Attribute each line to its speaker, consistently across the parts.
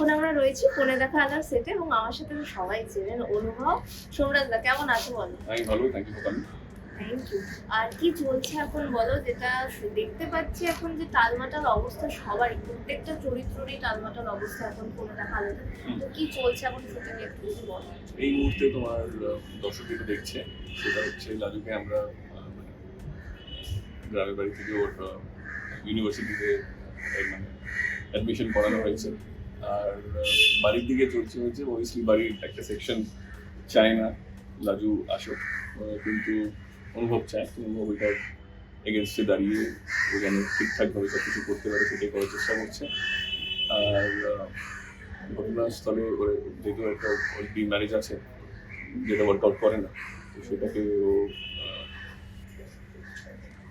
Speaker 1: এখন আমরা রয়েছি কোনে দেখা আলার সেটে এবং আমার সাথে তো সবাই চেনেন অনুভব। সোমরাজ দা কেমন আছো বলো?
Speaker 2: আমি ভালো thank you for
Speaker 1: thank you আর কি চলছে এখন বলো? যেটা দেখতে পাচ্ছি এখন যে টালমাটাল অবস্থা সবারই প্রত্যেকটা চরিত্রেরই টালমাটাল অবস্থা এখন কোনে দেখা আলাদা তো কি চলছে এখন সেটা নিয়ে একটু যদি বলো।
Speaker 2: এই মুহূর্তে তোমার দর্শক যেটা দেখছে সেটা হচ্ছে লাজুকে আমরা গ্রামের বাড়ি থেকে ওর ইউনিভার্সিটিতে মানে অ্যাডমিশন করানো হয়েছে। আর বাড়ির দিকে চলছে হচ্ছে অবভিয়াসলি বাড়ির একটা সেকশন চায় না, লাজু আসুক কিন্তু অনুভব চায়। অনুভব ওইটার এগেনস্টে দাঁড়িয়ে ও যেন ঠিকঠাকভাবে সব কিছু করতে পারে, সেটাই করার চেষ্টা করছে। আর ঘটনাস্থলে ওর যেহেতু একটা অলরেডি ম্যারেজ আছে, যেটা ওয়ার্কআউট করে না, তো সেটাকে ও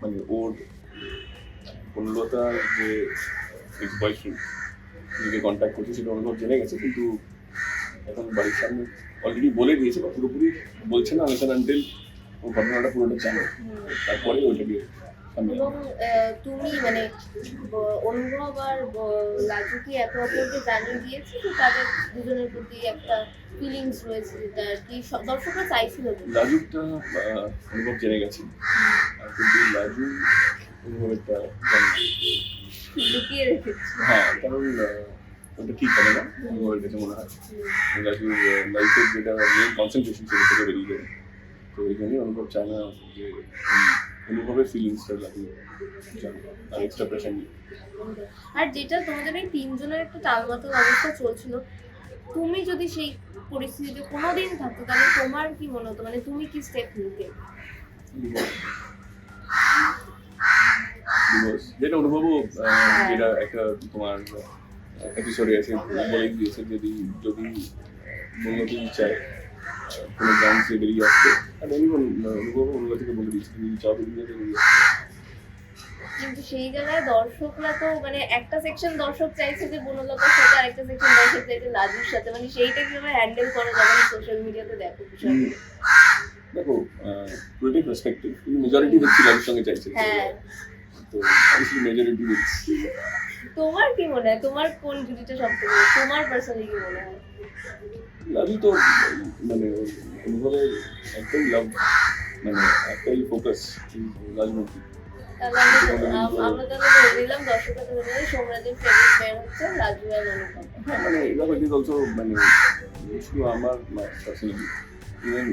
Speaker 2: মানে ওর বনলতার যে এক্স বয়ফ্রেন্ড নিজে কন্ট্যাক্ট করছে সেটা অনুভব জেনে গেছে কিন্তু এখন বাড়ির সামনে অলরেডি বলে দিয়েছে বা পুরোপুরি বলছে না আনসার আনটিল ও ঘটনাটা পুরোটা জানে। তারপরে
Speaker 1: এবং আহ, তুমি মানে অনুভব আর ব- লাজু কি একে অপরকে জানিয়ে দিয়েছে? যে তাদের দুজনের প্রতি একটা ফিলিংস রয়েছে যেটা আর কি সব- দর্শকরা চাইছিল তো।
Speaker 2: লাজুকটা অনুভব জেনে গেছে। কিন্তু লাজু
Speaker 1: লুকিয়ে রেখেছে।
Speaker 2: হ্যাঁ কারণ ওটা ঠিক হবে না। অনুভবের কাছে মনে হয় লাইফের যেটা মেন কনসেন্ট্রেশন সেটা থেকে বেরিয়ে যাবে। তো এই জন্যই অনুভব চায় না যে অনুভবের ফিলিংসটা আর এক্সট্রা প্রেশার নিয়ে।
Speaker 1: আর যেটা তোমাদের এই তিনজনের একটা টালমাতাল অবস্থা চলছিল তুমি যদি সেই পরিস্থিতিতে কোনোদিন থাকতো তাহলে তোমার কি মনে হতো? মানে তুমি কি স্টেপ নিতে?
Speaker 2: যেটা অনুভবও যেটা একটা তোমার এপিসোডে আছে বলে দিয়েছে যদি যদি উন্নতি চায় কোনো গ্রাউন্ড থেকে বেরিয়ে আসতে আর আমি অনুভব অনুভূতিকে বলে দিয়েছি তুমি চাও বেরিয়ে আসতে।
Speaker 1: কিন্তু সেই জায়গায় দর্শকরা তো মানে একটা সেকশন দর্শক চাইছে যে বনলতার সাথে আর একটা সেকশন দর্শক চাইছে লাজুর সাথে। মানে সেইটা কীভাবে হ্যান্ডেল করা যাবে সোশ্যাল মিডিয়াতে দেখো বিষয়টা
Speaker 2: দেখো পুরোটাই পার্সপেক্টিভ মেজরিটি দেখছি লাইফের সঙ্গে চাইছে।
Speaker 1: হ্যাঁ।
Speaker 2: তো অবশ্যই মেজরিটি দেখছি
Speaker 1: তোমার কি মনে হয়? তোমার কোন জুটিটা সবথেকে তোমার পার্সোনালি কি মনে হয়?
Speaker 2: লাভই তো মানে অনুভবের একদম লাভ মানে একটাই ফোকাস রাজনীতি
Speaker 1: আমরা আম- তাহলে ধরে নিলাম দর্শকরা ধরে নিলাম সোমরাজের ফেভারিট প্লেয়ার হচ্ছে আর অনুপম।
Speaker 2: হ্যাঁ মানে এবার ইট ইজ অলসো মানে শুধু আমার পার্সোনালি ইভেন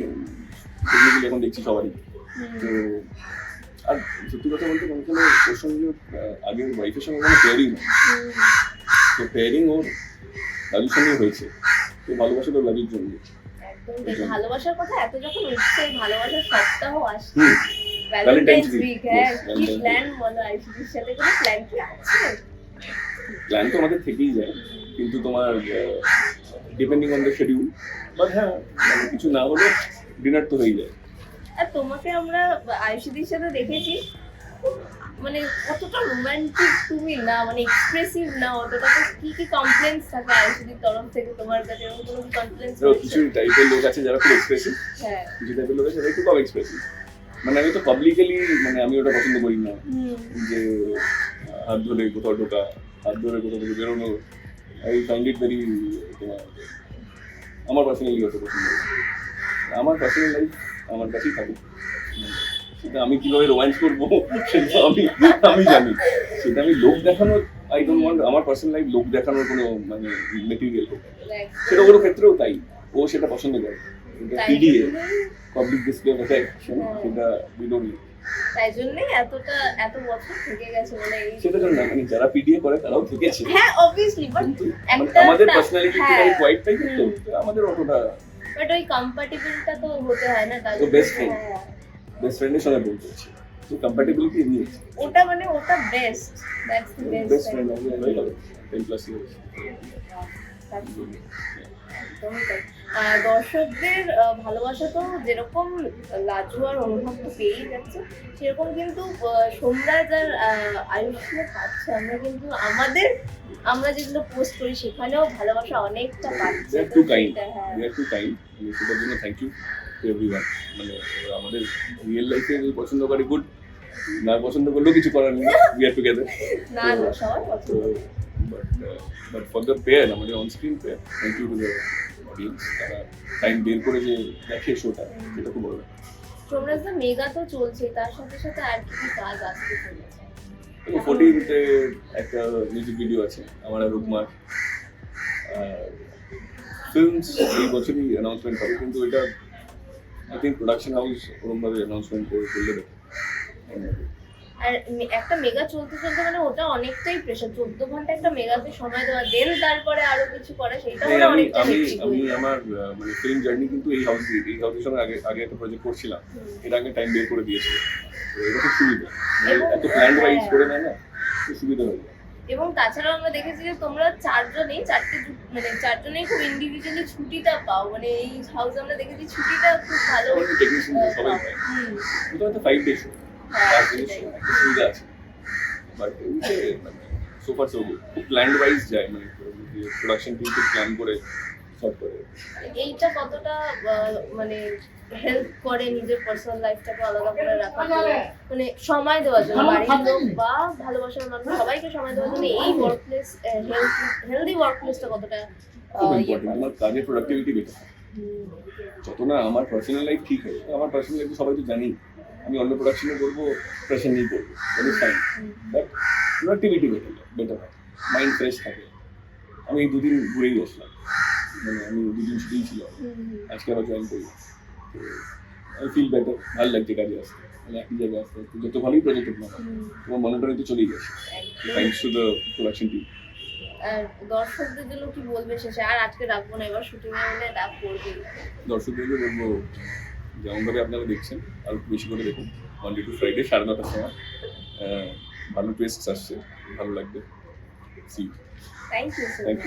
Speaker 2: এখন দেখছি সবারই। তো আর সত্যি কথা বলতে কোনো কোনো ওর সঙ্গে আহ, আগের ওয়াইফের সঙ্গে কোনো পেয়ারিং নেই তো পেয়ারিং ওর লাজুর সঙ্গে হয়েছে। তো ভালোবাসা তো লাজুর জন্য।
Speaker 1: ভালোবাসার কথা এত যখন উঠছে ভালোবাসার সপ্তাহ আসছে। ভ্যালেন্টাইন্স উইক হ্যাঁ কি প্ল্যান বলো আইসিডির সাথে কোনো প্ল্যান কি আছে?
Speaker 2: প্ল্যান তো আমাদের থেকেই যায় কিন্তু তোমার depending on the schedule but হ্যাঁ মানে কিছু না হলে ডিনার তো হয়ে যায়।
Speaker 1: আর তোমাকে আমরা আয়ুষিদির সাথে দেখেছি। মানে কতটা রোমান্টিক তুমি না মানে এক্সপ্রেসিভ না অতটা তো কি কি কমপ্লেন্স থাকে আয়ুষিদির তরফ থেকে তোমার কাছে? এরকম কোনো কমপ্লেন্স
Speaker 2: কিছু টাইপের লোক আছে যারা খুব এক্সপ্রেসিভ
Speaker 1: হ্যাঁ।
Speaker 2: কিছু টাইপের লোক আছে যারা একটু কম এক্সপ্রেসিভ মানে আমি তো পাবলিক্যালি মানে আমি ওটা পছন্দ করি না। যে হাত ধরে কোথাও ঢোকা হাত ধরে কোথাও থেকে বেরোনো আই ফাইন্ড ইট ভেরি আমার পার্সোনালি অত পছন্দ আমার পার্সোনাল লাইফ আমার কাছেই থাকুক। সেটা আমি কীভাবে রোম্যান্স করব সেটা আমি আমি জানি। সেটা আমি লোক দেখানোর আই ডোন্ট ওয়ান্ট আমার পার্সোনাল লাইফ লোক দেখানোর কোনো মানে মেটেরিয়াল হোক। সেটা ওর ক্ষেত্রেও তাই। ও সেটা পছন্দ করে।
Speaker 1: তাই
Speaker 2: PDA public display of affection সেটা বিডোনি
Speaker 1: তাই জন্যই এতটা এত বছর থেকে গেছে মানে এই
Speaker 2: সেটা জন্য না, মানে যারা পিডিএ করে তারাও থেকেছে
Speaker 1: হ্যাঁ অবভিয়াসলি বাট
Speaker 2: কিন্তু মানে
Speaker 1: একটা
Speaker 2: আমাদের পার্সোনালিটি
Speaker 1: হ্যাঁ।
Speaker 2: একটু কোয়াইট টাইপের তো আমাদের অতটা
Speaker 1: বাট ওই কম্পাটিবলটা তো হতে হয় না
Speaker 2: তো friend।
Speaker 1: হ্যাঁ।
Speaker 2: বেস্ট ফ্রেন্ডের সঙ্গে বলতে হচ্ছে তো কম্প্যাটিবিলিটি আছে
Speaker 1: ওটা মানে ওটা best that's the
Speaker 2: best
Speaker 1: best
Speaker 2: friend আমি গেল। টেন প্লাস ইয়ার্স
Speaker 1: দর্শকদের ভালোবাসা তো যেরকম লাজু আর অনুভব তো পেয়েই যাচ্ছে সেরকম কিন্তু সোমরাজ আর আয়ুষ্মে পাচ্ছে। আমরা কিন্তু আমাদের আমরা যেগুলো পোস্ট করি সেখানেও ভালোবাসা অনেকটা পাচ্ছে।
Speaker 2: টু কাইন্ড টু কাইন্ড সেটার জন্য থ্যাংক ইউ টু এভরিওয়ান মানে আমাদের রিয়েল লাইফে পছন্দ করে গুড না পছন্দ করলেও কিছু করার নেই উই আর টুগেদার তো but but for the pair আমাদের on screen pair thank you to the audience তারা টাইম বের করে যে দেখে শোটা সেটা খুব বড়।
Speaker 1: সোমরাজ দা মেগা তো চলছে তার সাথে সাথে আর কি কি কাজ আসতে চলেছে?
Speaker 2: ফোর্টিনতে একটা মিউজিক ভিডিও আছে আমার আর রুকমার। ফিল্মস এই বছরই অ্যানাউন্সমেন্ট হবে কিন্তু এটা আই থিঙ্ক প্রোডাকশন হাউস ওরমভাবে অ্যানাউন্সমেন্ট করে করলে
Speaker 1: আর একটা মেগা চলতে চলতে মানে ওটা অনেকটাই প্রেশার চোদ্দ ঘণ্টা একটা মেগাতে সময় দেওয়া দেন তারপরে আরও কিছু করা সেটা মানে অনেকটা
Speaker 2: আমি আমি। আমার মানে ফিল্ম জার্নি কিন্তু এই হাউস এই হাউসের সঙ্গে আগে আগে একটা প্রজেক্ট করছিলাম। এটা আগে টাইম বের করে দিয়েছিল এটা খুব সুবিধা এত প্ল্যান ওয়াইজ। করে নেয় না খুব সুবিধা হয়ে যায়
Speaker 1: এবং তাছাড়াও আমরা দেখেছি যে তোমরা চারজনেই চারটে মানে চারজনেই খুব ইন্ডিভিজুয়ালি ছুটিটা পাও। মানে এই হাউস আমরা দেখেছি ছুটিটা খুব ভালো
Speaker 2: ফাইভ ডে শো
Speaker 1: হ্যাঁ,
Speaker 2: সুবিধা আছে। বাট মানে সোফার সো গুড প্ল্যান্ড ওয়াইজ যায় মানে প্রোডাকশন টিম প্ল্যান করে সব করে
Speaker 1: এইটা কতটা মানে হেল্প করে নিজের পার্সোনাল লাইফটাকে আলাদা করে রাখার জন্য? মানে সময় দেওয়ার জন্য বাড়ির লোক বা ভালোবাসার মানুষ সবাইকে সময় দেওয়ার জন্য এই ওয়ার্ক প্লেস হেলদি ওয়ার্ক প্লেসটা কতটা ইয়ে?
Speaker 2: আমার কাজের প্রোডাক্টিভিটি বেটার যত না আমার পার্সোনাল লাইফ ঠিক হয় আমার পার্সোনাল লাইফ সবাই তো জানি আমি অন্য প্রোডাকশনে করব প্রেশার নিয়ে করব that is fine but productivity better better হয়। মাইন্ড ফ্রেশ থাকে। আমি এই দুদিন ঘুরেই আসলাম মানে আমি দুদিন ছুটিই ছিল
Speaker 1: হুম, হুম।
Speaker 2: আজকে আবার জয়েন করি। আই ফিল বেটার ভালো লাগছে কাজে আসতে। মানে একই জায়গায় আসতে আসতে যত ভালোই প্রজেক্ট হোক না তোমার মনিটরে তো চলেই গেছে। Thanks to the production team
Speaker 1: আর দর্শকদের জন্য কি বলবে শেষে? আর আজকে রাখব না এবার শুটিং এ হলে ডাক করবে
Speaker 2: দর্শকদেরকে বলব যেমনভাবে আপনারা দেখছেন আর বেশি করে দেখুন। মানডে টু ফ্রাইডে সাড়ে নটার সময়। ভালো টুইস্ট আসছে ভালো লাগবে। See
Speaker 1: thank you
Speaker 2: thank you